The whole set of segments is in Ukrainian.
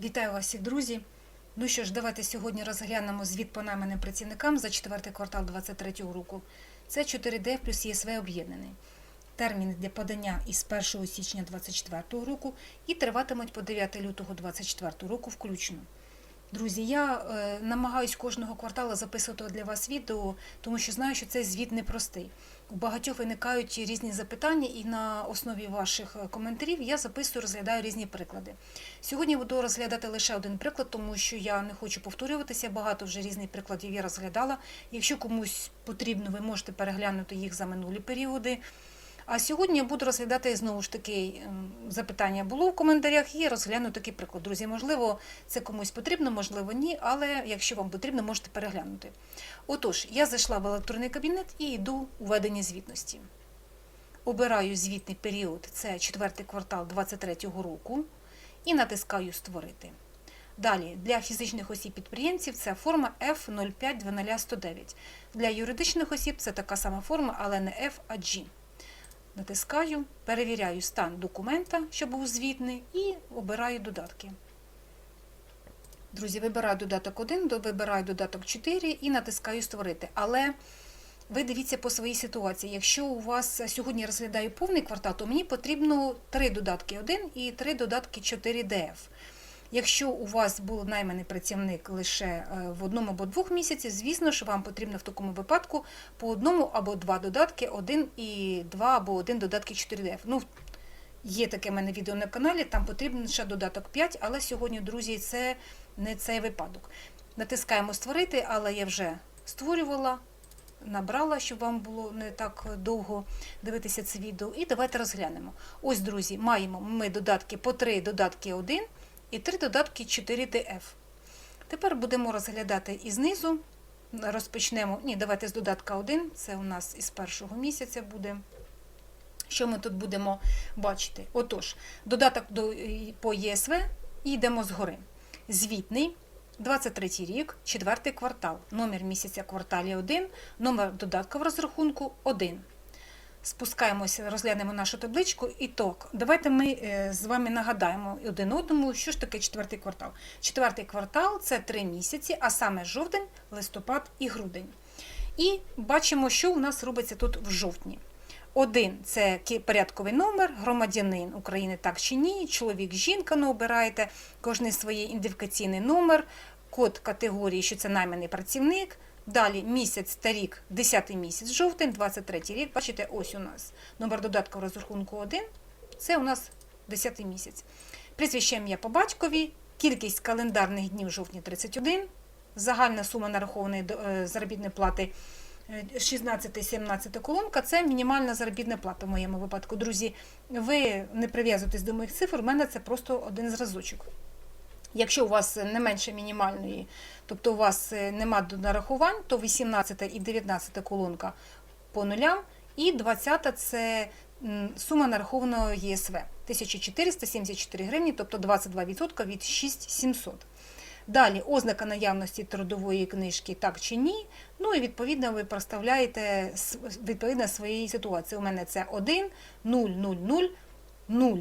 Вітаю вас всіх, друзі. Ну що ж, давайте сьогодні розглянемо звіт по найманим працівникам за четвертий квартал 2023 року. Це 4D плюс ЄСВ об'єднаний. Термін для подання із 1 січня 2024 року і триватимуть по 9 лютого 2024 року включно. Друзі, я е, намагаюсь кожного кварталу записувати для вас відео, тому що знаю, що цей звіт непростий. У багатьох виникають різні запитання, і на основі ваших е, коментарів я записую, розглядаю різні приклади. Сьогодні буду розглядати лише один приклад, тому що я не хочу повторюватися. Багато вже різних прикладів я розглядала. Якщо комусь потрібно, ви можете переглянути їх за минулі періоди. А сьогодні я буду розглядати знову ж таки ем, запитання було в коментарях і розгляну такий приклад. Друзі, можливо, це комусь потрібно, можливо, ні, але якщо вам потрібно, можете переглянути. Отож, я зайшла в електронний кабінет і йду у ведення звітності. Обираю звітний період, це четвертий квартал 2023 року, і натискаю Створити. Далі, для фізичних осіб-підприємців це форма F0510109. Для юридичних осіб це така сама форма, але не F, а G. Натискаю, перевіряю стан документа, що був звітний, і обираю додатки. Друзі, вибираю додаток 1, вибираю додаток 4 і натискаю Створити. Але ви дивіться по своїй ситуації. Якщо у вас сьогодні розглядаю повний квартал, то мені потрібно 3 додатки 1 і 3 додатки 4 DF. Якщо у вас був найманий працівник лише е, в одному або двох місяців, звісно ж, вам потрібно в такому випадку по одному або два додатки, один і два або один додатки 4DF. Ну, є таке в мене відео на каналі, там потрібен ще додаток 5, але сьогодні, друзі, це не цей випадок. Натискаємо створити, але я вже створювала, набрала, щоб вам було не так довго дивитися це відео. І давайте розглянемо. Ось, друзі, маємо ми додатки по 3 додатки 1 і 3 додатки 4DF. Тепер будемо розглядати і знизу. Розпочнемо. Ні, давайте з додатка 1. Це у нас із першого місяця буде. Що ми тут будемо бачити? Отож, додаток до, по ЄСВ і йдемо згори. Звітний, 23 рік, 4 квартал, номер місяця кварталі 1, номер додатка в розрахунку 1. Спускаємося, розглянемо нашу табличку. І так, давайте ми е, з вами нагадаємо один одному, що ж таке четвертий квартал. Четвертий квартал це 3 місяці, а саме жовтень, листопад і грудень. І бачимо, що у нас робиться тут в жовтні. Один це порядковий номер, громадянин України так чи ні, чоловік, жінка, ну обираєте кожний свій ідентифікаційний номер, код категорії, що це найманий працівник. Далі місяць та рік, 10 місяць, жовтень, 23 рік. Бачите, ось у нас номер додатку в розрахунку 1, це у нас 10 місяць. Прізвище ім'я по батькові, кількість календарних днів жовтня 31, загальна сума нарахованої е, заробітної плати 16-17 колонка це мінімальна заробітна плата в моєму випадку. Друзі, ви не прив'язуєтесь до моїх цифр, у мене це просто один зразочок. Якщо у вас не менше мінімальної, тобто у вас е, нема нарахувань, то 18 і 19 колонка по нулям, і 20 це сума нарахованого ЄСВ 1474 гривні, тобто 22% від 6700. Далі ознака наявності трудової книжки так чи ні. Ну і відповідно ви проставляєте відповідно своєї ситуації. У мене це 1, 0, 0, 0, 0.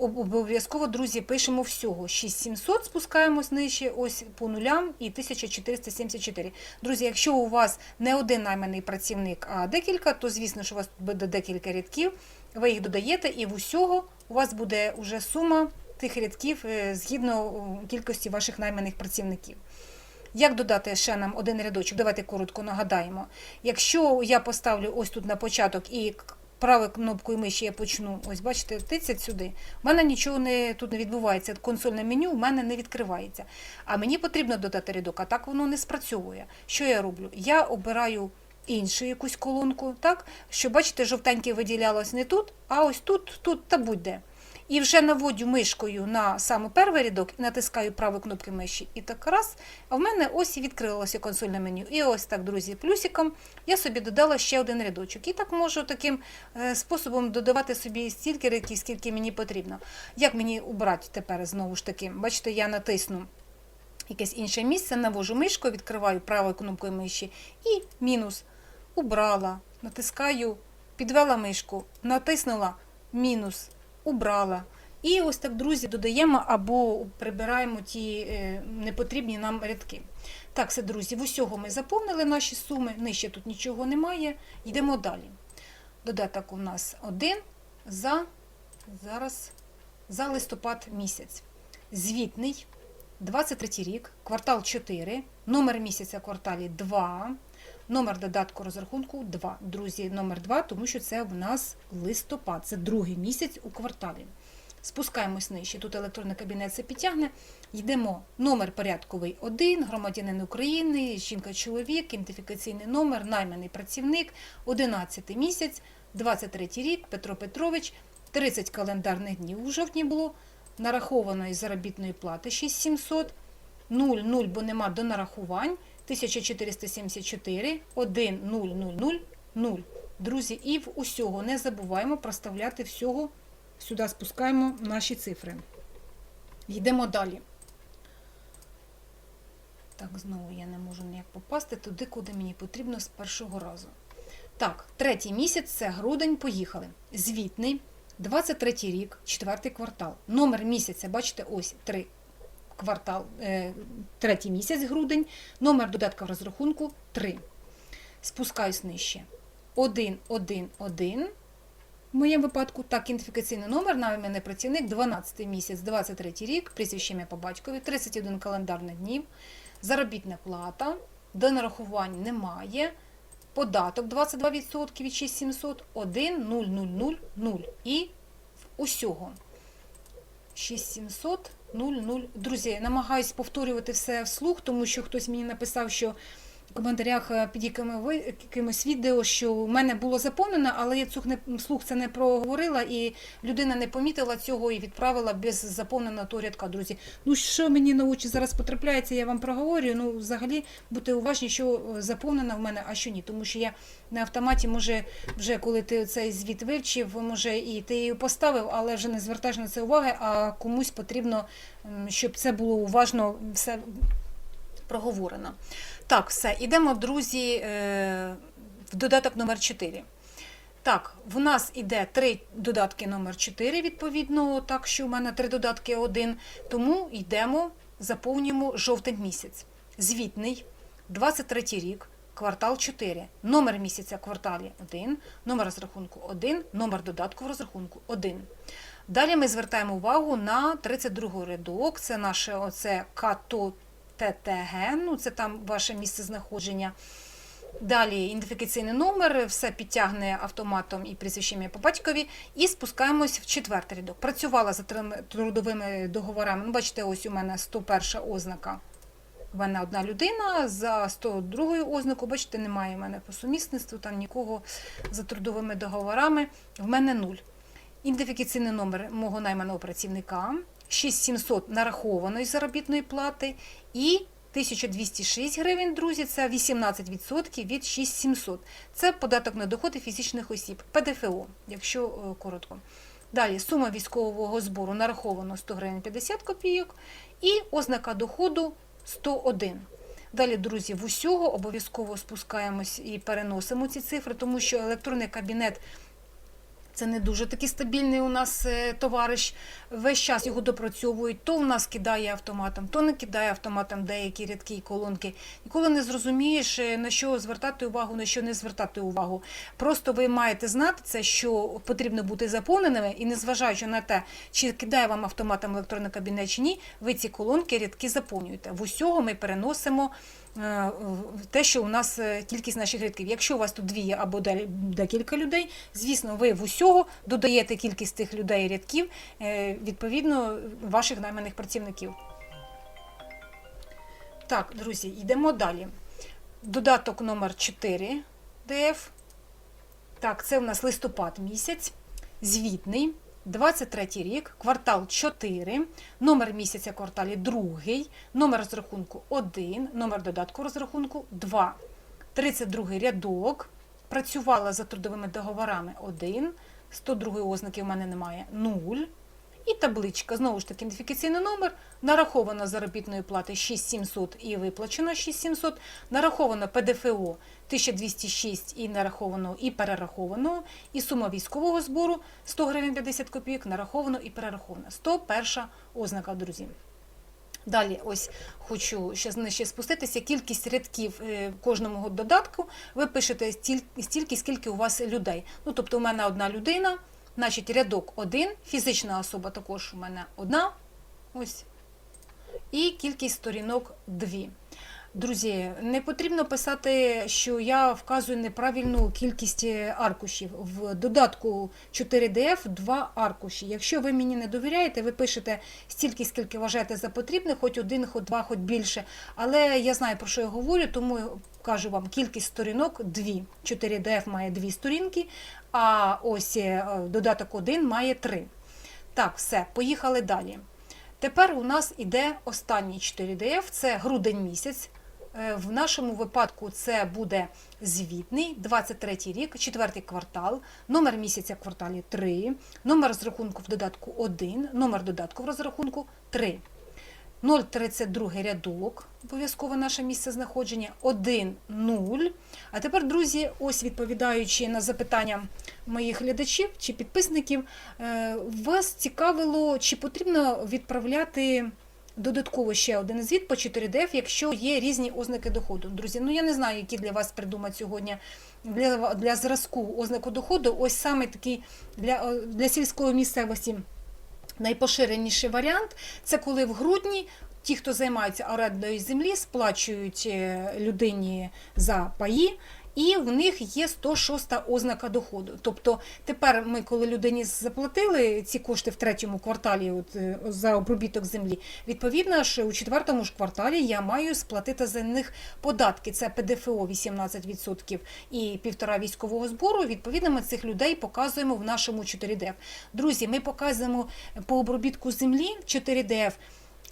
Об- Обов'язково, друзі, пишемо всього. 6700 спускаємось нижче, ось по нулям і 1474. Друзі, якщо у вас не один найманий працівник, а декілька, то звісно, що у вас буде декілька рядків. Ви їх додаєте, і в усього у вас буде вже сума тих рядків е, згідно кількості ваших найманих працівників. Як додати ще нам один рядочок? Давайте коротко нагадаємо. Якщо я поставлю ось тут на початок і правою кнопкою миші я почну, ось бачите, тицять сюди, У мене нічого не, тут не відбувається. Консольне меню в мене не відкривається. А мені потрібно додати рядок, а так воно не спрацьовує. Що я роблю? Я обираю іншу якусь колонку, так, що бачите, жовтеньке виділялось не тут, а ось тут, тут та будь-де. І вже наводю мишкою на саме перший рядок натискаю правою кнопки миші. І так раз. А в мене ось і відкрилося консольне меню. І ось так, друзі, плюсиком я собі додала ще один рядочок. І так можу таким е, способом додавати собі стільки рядків, скільки мені потрібно. Як мені убрати тепер знову ж таки? Бачите, я натисну якесь інше місце, навожу мишку, відкриваю правою кнопкою миші і мінус. Убрала, натискаю, підвела мишку, натиснула мінус, убрала. І ось так, друзі, додаємо або прибираємо ті е, непотрібні нам рядки. Так, все, друзі, в усього ми заповнили наші суми, нижче тут нічого немає. Йдемо далі. Додаток у нас один за зараз за листопад місяць. Звітний, 23 рік, квартал 4, номер місяця кварталі 2, номер додатку розрахунку 2. Друзі, номер 2, тому що це в нас листопад, це другий місяць у кварталі. Спускаємось нижче. Тут електронний кабінет все підтягне. Йдемо. Номер порядковий 1, громадянин України, жінка-чоловік, ідентифікаційний номер, найманий працівник, 11 місяць, 23 рік, Петро Петрович, 30 календарних днів у жовтні було, нарахованої заробітної плати 6700, 0, 0, бо нема до нарахувань, 1474, 1, 0, 0, 0, 0. Друзі, і в усього не забуваємо проставляти всього, сюди спускаємо наші цифри. Йдемо далі. Так, знову я не можу ніяк попасти туди, куди мені потрібно з першого разу. Так, третій місяць це грудень, поїхали. Звітний, 23 рік, четвертий квартал. Номер місяця, бачите, ось три квартал, е, третій місяць грудень, номер додатка в розрахунку 3. Спускаюсь нижче. 1, 1, 1. В моєму випадку, так, ідентифікаційний номер, найманий працівник, 12 місяць, 23 рік, прізвище ім'я по батькові, 31 календарних днів, заробітна плата, до нарахувань немає, податок 22% від 6700, 1, 0, 0, 0, 0. І усього. 6700, 0, 0. Друзі, намагаюсь повторювати все вслух, тому що хтось мені написав, що коментарях е, під якимось відео, що у мене було заповнено, але я цух не слух це не проговорила, і людина не помітила цього і відправила без заповненого того рядка. Друзі, ну що мені на очі зараз потрапляється, я вам проговорюю. Ну, взагалі будьте уважні, що е, заповнено в мене, а що ні. Тому що я на автоматі, може, вже коли ти цей звіт вивчив, може і ти її поставив, але вже не звертаєш на це уваги, а комусь потрібно, щоб це було уважно все проговорено. Так, все, ідемо, друзі, е, в додаток номер 4. Так, в нас іде три додатки номер 4, відповідно, так що в мене три додатки один. Тому йдемо, заповнюємо жовтень місяць. Звітний, 23 рік, квартал 4. Номер місяця кварталі 1, номер розрахунку 1, номер додатку в розрахунку 1. Далі ми звертаємо увагу на 32 рядок. Це наше оце КАТО ТТГ, ну це там ваше місце знаходження. Далі ідентифікаційний номер, все підтягне автоматом і прізвище ім'я по батькові. І спускаємось в четвертий рядок. Працювала за трудовими договорами. Ну, бачите, ось у мене 101 ознака. У мене одна людина за 102 ознакою, бачите, немає в мене по сумісництву, там нікого за трудовими договорами. В мене нуль. Ідентифікаційний номер мого найманого працівника, 6700 нарахованої заробітної плати і 1206 гривень, друзі, це 18% від 6700. Це податок на доходи фізичних осіб, ПДФО, якщо е, коротко. Далі сума військового збору нараховано 100 гривень 50 копійок і ознака доходу 101. Далі, друзі, в усього обов'язково спускаємось і переносимо ці цифри, тому що електронний кабінет це не дуже такий стабільний у нас е, товариш. Весь час його допрацьовують. То в нас кидає автоматом, то не кидає автоматом деякі рядки колонки. Ніколи не зрозумієш, е, на що звертати увагу, на що не звертати увагу. Просто ви маєте знати це, що потрібно бути заповненими, і незважаючи на те, чи кидає вам автоматом електронний кабінет чи ні, ви ці колонки рядки заповнюєте. В усього ми переносимо. Е, те, що у нас е, кількість наших рядків. Якщо у вас тут дві або декілька людей, звісно, ви в усього додаєте кількість тих людей рядків е, відповідно ваших найманих працівників. Так, друзі, йдемо далі. Додаток номер 4 ДФ. Так, це у нас листопад місяць, звітний, 23 рік, квартал 4, номер місяця кварталі 2, номер розрахунку 1, номер додатку розрахунку 2. 32 рядок. Працювала за трудовими договорами 1, 102 ознаки в мене немає 0. І табличка, знову ж таки, ідентифікаційний номер, нараховано заробітної плати 6700 і виплачено 6700, нараховано ПДФО 1206 і нараховано і перераховано, і сума військового збору 100 гривень 50 копійок, нараховано і перераховано. 101 ознака, друзі. Далі, ось хочу ще нижче спуститися. Кількість рядків е, кожному додатку. Ви пишете стіль- стільки, скільки у вас людей. Ну, тобто, у мене одна людина, значить рядок один, фізична особа також у мене одна. Ось. І кількість сторінок дві. Друзі, не потрібно писати, що я вказую неправильну кількість е, аркушів. В додатку 4DF два аркуші. Якщо ви мені не довіряєте, ви пишете стільки, скільки вважаєте за потрібне, хоч один, хоч два, хоч більше. Але я знаю, про що я говорю, тому кажу вам кількість сторінок дві. 4DF має дві сторінки, а ось е, додаток 1 має три. Так, все, поїхали далі. Тепер у нас іде останній 4DF, це грудень місяць. Е, В нашому випадку це буде звітний, 23 рік, четвертий квартал, номер місяця в кварталі 3, номер розрахунку в додатку 1, номер додатку в розрахунку 3. 032 рядок, обов'язково наше місце знаходження, 1, 0. А тепер, друзі, ось відповідаючи на запитання моїх глядачів чи підписників, е, вас цікавило, чи потрібно відправляти додатково ще один звіт по 4DF, якщо є різні ознаки доходу. Друзі, ну я не знаю, які для вас придумати сьогодні для, для зразку ознаку доходу. Ось саме такий для, для сільської місцевості найпоширеніший варіант це коли в грудні ті, хто займаються орендою землі, сплачують е, людині за паї. І в них є 106 ознака доходу. Тобто тепер ми, коли людині заплатили ці кошти в третьому кварталі от, е, за обробіток землі, відповідно ж у четвертому ж кварталі я маю сплатити за них податки. Це ПДФО 18% і півтора військового збору. Відповідно, ми цих людей показуємо в нашому 4DF. Друзі, ми показуємо по обробітку землі 4DF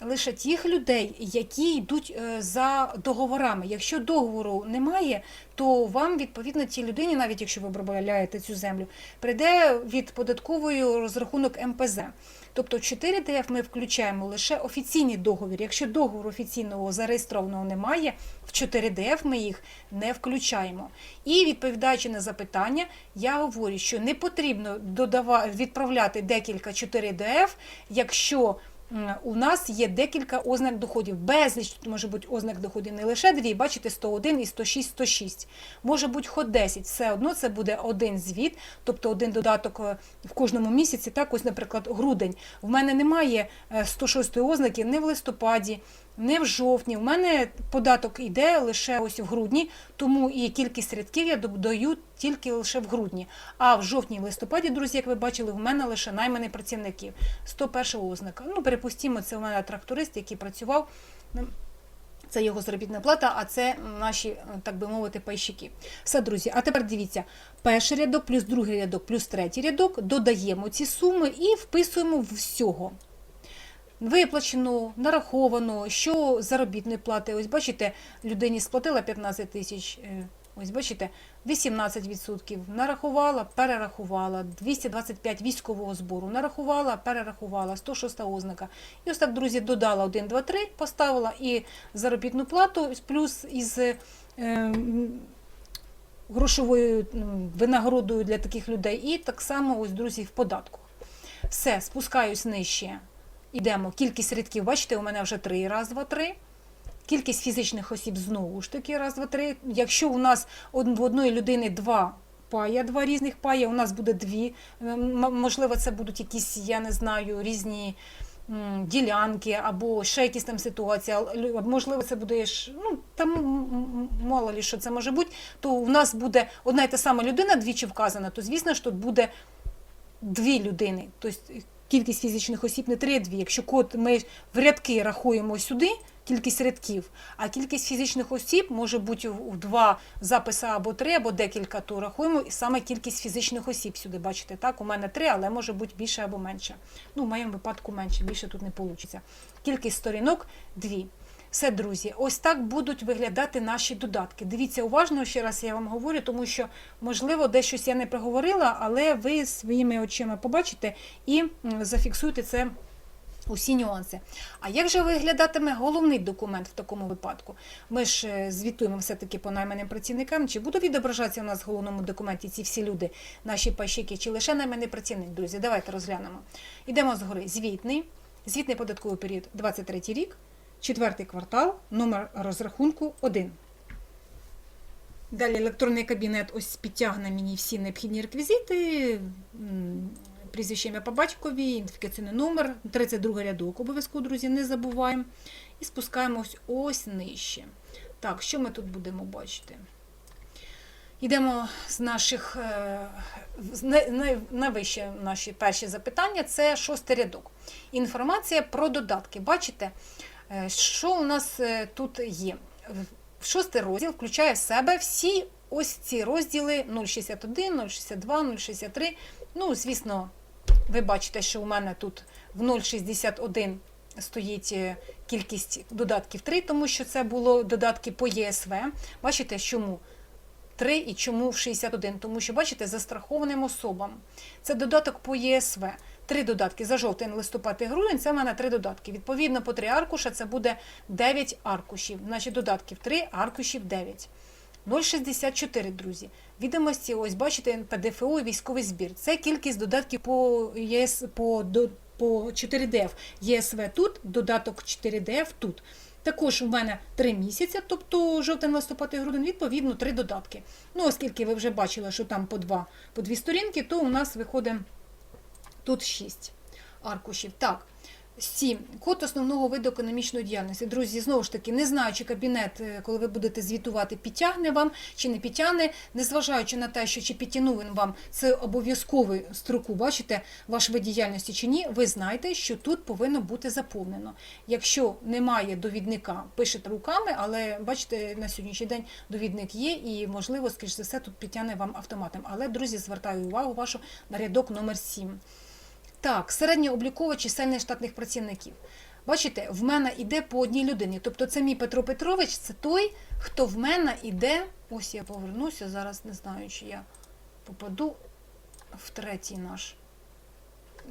лише тих людей, які йдуть е, за договорами. Якщо договору немає, то вам відповідно цій людині, навіть якщо ви обробляєте цю землю, прийде від податкової розрахунок МПЗ. Тобто в 4ДФ ми включаємо лише офіційний договір. Якщо договору офіційного зареєстрованого немає, в 4ДФ ми їх не включаємо. І відповідаючи на запитання, я говорю, що не потрібно додава... відправляти декілька 4ДФ, якщо М, у нас є декілька ознак доходів. Безліч тут може бути ознак доходів не лише дві, бачите, 101 і 106, 106. Може бути хоч 10. Все одно це буде один звіт, тобто один додаток е, в кожному місяці. Так, ось, наприклад, грудень. В мене немає е, 106 ознаки не в листопаді, не в жовтні. В мене податок йде лише ось в грудні, тому і кількість рядків я додаю тільки лише в грудні. А в жовтні і листопаді, друзі, як ви бачили, в мене лише наймані працівників. 101 ознака. Ну, перепустімо, це у мене тракторист, який працював. Це його заробітна плата, а це наші, так би мовити, пайщики. Все, друзі. А тепер дивіться: перший рядок, плюс другий рядок, плюс третій рядок. Додаємо ці суми і вписуємо всього. Виплачено, нараховано, що заробітної плати. Ось бачите, людині сплатила 15 тисяч. е, Ось бачите, 18% нарахувала, перерахувала, 225 військового збору нарахувала, перерахувала, 106 ознака. І ось так, друзі, додала 1, 2, 3, поставила і заробітну плату, плюс із е, грошовою винагородою для таких людей. І так само, ось, друзі, в податку. Все, спускаюсь нижче. Ідемо. Кількість рядків, бачите, у мене вже 3, раз, два, три. Кількість фізичних осіб знову ж таки, раз, два, три. Якщо у нас в одної людини два пая, два різних пая, у нас буде дві. Можливо, це будуть якісь, я не знаю, різні ділянки або ще якісь там ситуації. Можливо, це буде ну там мало ли що це може бути, то у нас буде одна і та сама людина двічі вказана, то звісно ж тут буде дві людини. Тобто кількість фізичних осіб не три, а дві. Якщо код ми в рядки рахуємо сюди, кількість рядків, а кількість фізичних осіб може бути в два записи або три, або декілька, то рахуємо і саме кількість фізичних осіб сюди. Бачите, так? У мене три, але може бути більше або менше. Ну, в моєму випадку менше, більше тут не вийде. Кількість сторінок дві. Все, друзі, ось так будуть виглядати наші додатки. Дивіться уважно, ще раз я вам говорю, тому що, можливо, десь щось я не проговорила, але ви своїми очима побачите і м, зафіксуєте це. Усі нюанси. А як же виглядатиме головний документ в такому випадку? Ми ж е, звітуємо все-таки по найманим працівникам. Чи будуть відображатися у нас в головному документі ці всі люди, наші пайщики, чи лише найманий працівник, друзі? Давайте розглянемо. Йдемо згори. Звітний. Звітний податковий період 23 рік, четвертий квартал, номер розрахунку 1. Далі електронний кабінет ось підтягне мені всі необхідні реквізити, прізвище ім'я по батькові, ідентифікаційний номер, 32 рядок, обов'язково, друзі, не забуваємо. І спускаємось ось нижче. Так, що ми тут будемо бачити? Йдемо з наших е, найвище наші перші запитання це шостий рядок. Інформація про додатки. Бачите, що у нас е, тут є? Шостий розділ включає в себе всі ось ці розділи 061, 062, 063. Ну, звісно, ви бачите, що у мене тут в 061 стоїть е, кількість додатків 3, тому що це було додатки по ЄСВ. Бачите, чому? 3 і чому в 61? Тому що, бачите, застрахованим особам. Це додаток по ЄСВ. Три додатки за жовтень, листопад і грудень. Це в мене три додатки. Відповідно, по три аркуша це буде 9 аркушів. Значить, додатків 3, аркушів 9. 0,64, друзі. Відомості, ось бачите, ПДФО і військовий збір. Це кількість додатків по ЄС по, до- по 4ДФ. ЄСВ тут, додаток 4ДФ тут. Також у мене 3 місяці, тобто жовтень, листопад і грудень, відповідно, 3 додатки. Ну, оскільки ви вже бачили, що там по 2, по 2 сторінки, то у нас виходить тут 6 аркушів. Так, 7. Код основного виду економічної діяльності. Друзі, знову ж таки, не знаю, чи кабінет, е, коли ви будете звітувати, підтягне вам чи не підтягне, незважаючи на те, що чи підтягнув він вам це обов'язковий строку, бачите, ваш вид діяльності чи ні, ви знаєте, що тут повинно бути заповнено. Якщо немає довідника, пишете руками, але бачите, на сьогоднішній день довідник є і, можливо, скоріш за все, тут підтягне вам автоматом. Але, друзі, звертаю увагу вашу на рядок номер 7. Так, середньообліково чисельність штатних працівників. Бачите, в мене йде по одній людині. Тобто це мій Петро Петрович, це той, хто в мене йде. Ось я повернуся, зараз не знаю, чи я попаду в третій наш.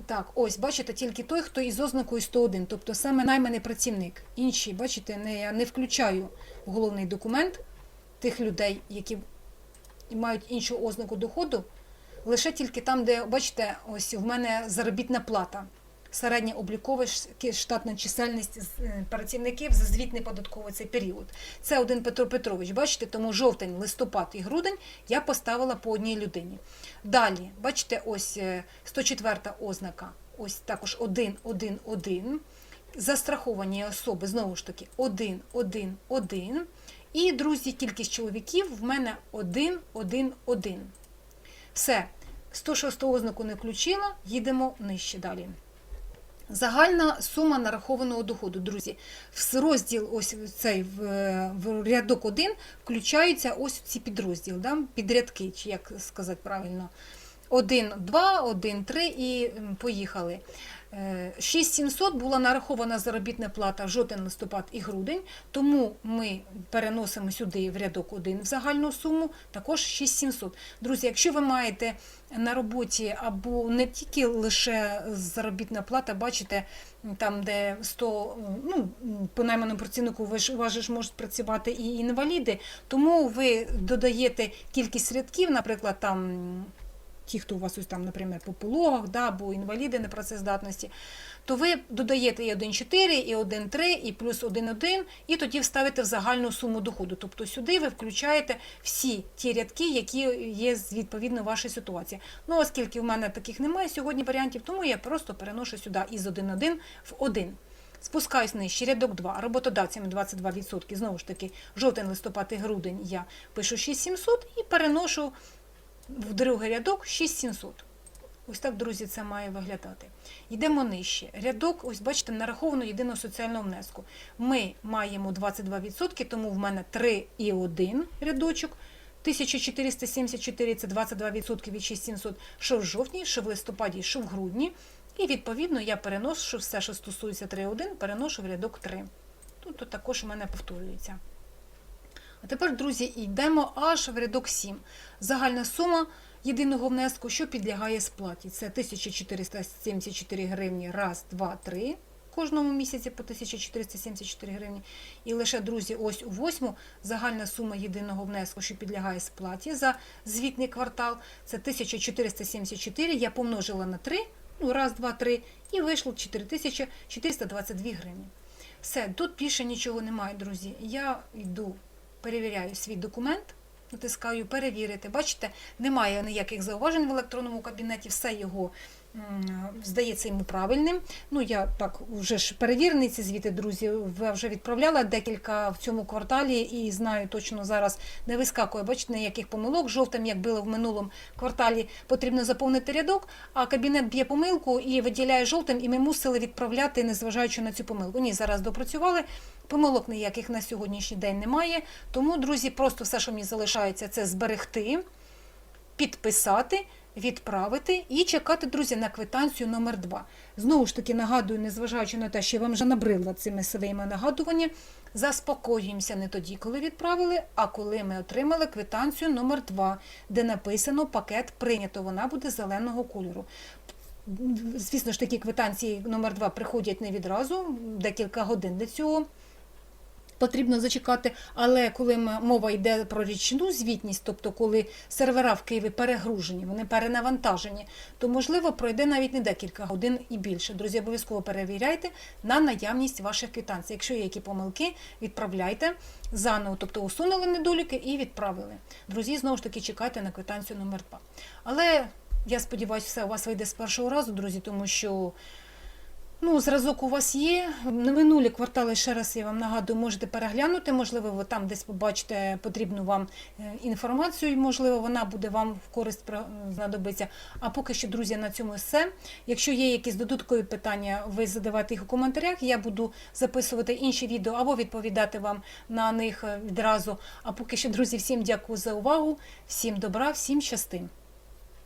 Так, ось, бачите, тільки той, хто із ознакою 101, тобто саме найманий працівник. Інші, бачите, не, я не включаю в головний документ тих людей, які мають іншу ознаку доходу, лише тільки там, де, бачите, ось в мене заробітна плата. Середня облікова штатна чисельність е, працівників за звітний податковий цей період. Це один Петро Петрович. Бачите, тому жовтень, листопад і грудень я поставила по одній людині. Далі, бачите, ось е, 104 ознака. Ось також 1, 1, 1. Застраховані особи, знову ж таки, 1, 1, 1. І, друзі, кількість чоловіків в мене 1, 1, 1. Все, 106 ознаку не включила, їдемо нижче далі. Загальна сума нарахованого доходу, друзі. В розділ ось цей в, рядок 1 включаються ось ці підрозділи, да? підрядки, чи як сказати правильно. 1, 2, 1, 3 і поїхали. Е, 6700 була нарахована заробітна плата жовтень, листопад і грудень, тому ми переносимо сюди в рядок 1 в загальну суму, також 6700. Друзі, якщо ви маєте на роботі або не тільки лише заробітна плата, бачите, там, де 100, ну, по найманому працівнику ви ж можуть працювати і інваліди, тому ви додаєте кількість рядків, наприклад, там ті, хто у вас ось там, наприклад, по пологах, да, або інваліди непрацездатності, то ви додаєте і 1,4, і 1,3, і плюс 1,1, і тоді вставите в загальну суму доходу. Тобто сюди ви включаєте всі ті рядки, які є відповідно вашій ситуації. Ну, оскільки в мене таких немає сьогодні варіантів, тому я просто переношу сюди із 1,1 в 1. Спускаюсь нижче, рядок 2, роботодавцями 22%, знову ж таки, жовтень, листопад і грудень я пишу 6700 і переношу в другий рядок 6700. Ось так, друзі, це має виглядати. Йдемо нижче. Рядок, ось бачите, нараховано єдиного соціального внеску. Ми маємо 22%, тому в мене 3 і 1 рядочок. 1474 це 22% від 6700, що в жовтні, що в листопаді, що в грудні. І відповідно я переношу все, що стосується 3.1, переношу в рядок 3. Тут, тут також у мене повторюється. А тепер, друзі, йдемо аж в рядок 7. Загальна сума єдиного внеску, що підлягає сплаті. Це 1474 гривні, раз, два, три. Кожному місяці по 1474 гривні. І лише, друзі, ось у восьму загальна сума єдиного внеску, що підлягає сплаті за звітний квартал, це 1474. Я помножила на 3, ну, раз, два, три, і вийшло 4422 гривні. Все, тут більше нічого немає, друзі. Я йду, перевіряю свій документ, натискаю перевірити. Бачите, немає ніяких зауважень в електронному кабінеті, все його здається йому правильним. Ну, я так вже ж перевірений ці звіти, друзі. Я вже відправляла декілька в цьому кварталі і знаю точно зараз не вискакує. Бачите, ніяких помилок. Жовтим, як було в минулому кварталі, потрібно заповнити рядок, а кабінет б'є помилку і виділяє жовтим, і ми мусили відправляти, незважаючи на цю помилку. Ні, зараз допрацювали. Помилок ніяких на сьогоднішній день немає. Тому, друзі, просто все, що мені залишається, це зберегти, підписати, відправити і чекати, друзі, на квитанцію номер 2 Знову ж таки, нагадую, незважаючи на те, що я вам вже набридла цими своїми нагадуваннями, заспокоюємося не тоді, коли відправили, а коли ми отримали квитанцію номер 2 де написано пакет прийнято. Вона буде зеленого кольору. Звісно ж, такі квитанції номер 2 приходять не відразу, декілька годин для цього потрібно зачекати. Але коли мова йде про річну звітність, тобто коли сервера в Києві перегружені, вони перенавантажені, то можливо пройде навіть не декілька годин і більше. Друзі, обов'язково перевіряйте на наявність ваших квитанцій. Якщо є які помилки, відправляйте заново, тобто усунули недоліки і відправили. Друзі, знову ж таки чекайте на квитанцію номер 2 Але я сподіваюся, все у вас вийде з першого разу, друзі, тому що. Ну, зразок у вас є. На минулі квартали, ще раз я вам нагадую, можете переглянути. Можливо, ви там десь побачите потрібну вам е, інформацію, і, можливо, вона буде вам в користь знадобиться. А поки що, друзі, на цьому все. Якщо є якісь додаткові питання, ви задавайте їх у коментарях. Я буду записувати інші відео або відповідати вам на них е, відразу. А поки що, друзі, всім дякую за увагу, всім добра, всім щастим.